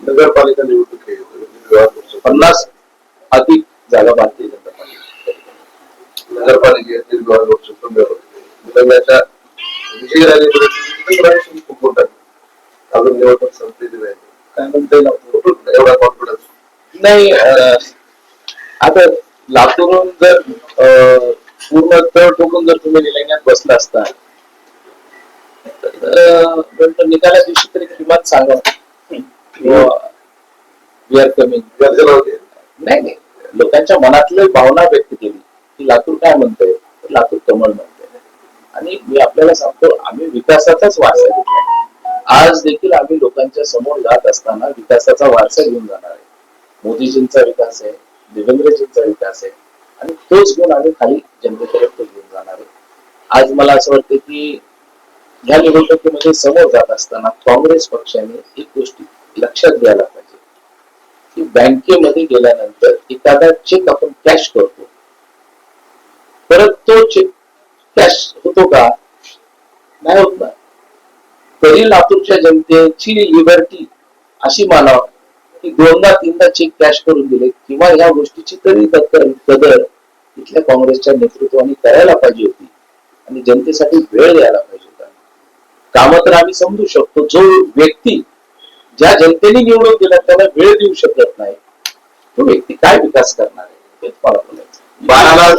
नगरपालिका निवडणूक आहे. पन्नास अधिक जागा भारतीय जनता पार्टी नगरपालिकेतील विभाग खूप मोठा अजून निवडणूक संपलेली नाही. काय म्हणता येईल एवढा कॉन्फिडन्स नाही अं, आता लातूरून जर अं, पूर्ण तळ टोकून जर तुम्ही निलंग्यात बसला असता तर निकाला दिवशी तरी किमान सांगा. वी आर कमिंग गरजेला होते. नाही नाही. लोकांच्या मनातली भावना व्यक्त केली की लातूर काय म्हणतंय? तर लातूर कमळ म्हणतंय. आणि मी आपल्याला सांगतो आम्ही विकासाचाच वारसा घेतला आज देखील आम्ही लोकांच्या समोर जात असताना विकासाचा वारसा घेऊन जाणार आहे. मोदीजींचा विकास आहे देवेंद्रजींचा विकास आहे. आणि तोच गुण आम्ही खाली जनतेपर्यंत घेऊन जाणार आहे. आज मला असं वाटतं की या निवडणुकीमध्ये समोर जात असताना काँग्रेस पक्षाने एक गोष्टी लक्षात घ्यायला पाहिजे. की बँकेमध्ये गेल्यानंतर एखादा चेक आपण कॅश करतो. परत तो चेक कॅश होतो का? नाही होत ना. तरी लातूरच्या जनतेची लिबर्टी अशी मानाव. की दोनदा तीनदा चेक कॅश करून दिले किंवा या गोष्टीची तरी दखल कदर इथल्या काँग्रेसच्या नेतृत्वाने करायला पाहिजे होती. आणि जनतेसाठी वेळ द्यायला पाहिजे होता. कामं तर आम्ही समजू शकतो. जो व्यक्ती ज्या जनतेने निवडून दिला त्याला वेळ देऊ शकत नाही. तो व्यक्ती काय विकास करणार आहे? बोलायचं बाळाला